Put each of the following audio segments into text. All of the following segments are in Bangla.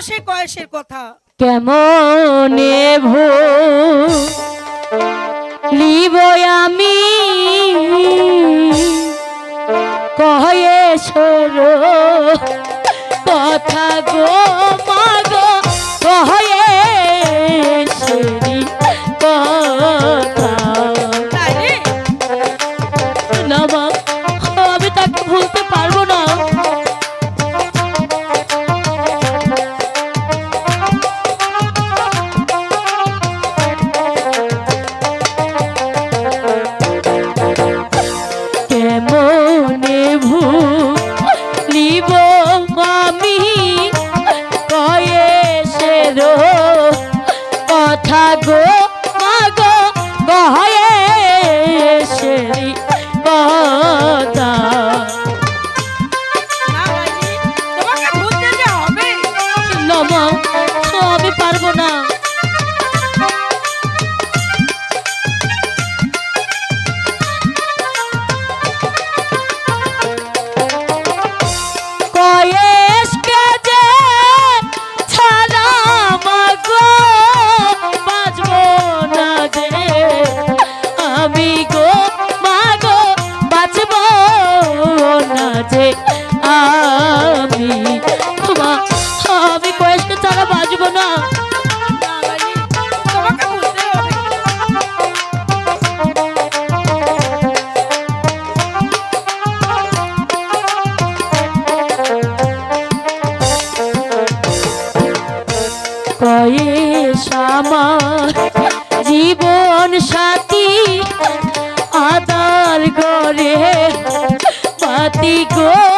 সে কয়েসের কথা। কেমন আমি? কয়ে সর কথা গো। কথা গো যে আমি আমি কয়েসকে ছাড়া বাঁচবো না। কয়েস আমার জীবন সাথী পাতি গো।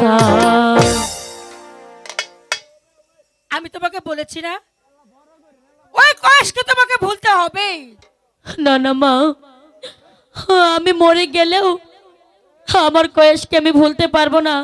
কথা। আমি তোমাকে বলেছি না? ওই কয়েসকে তোমাকে ভুলতে হবে। না না মা। আমি মরে গেলেও আমার কয়েসকে আমি ভুলতে পারব না।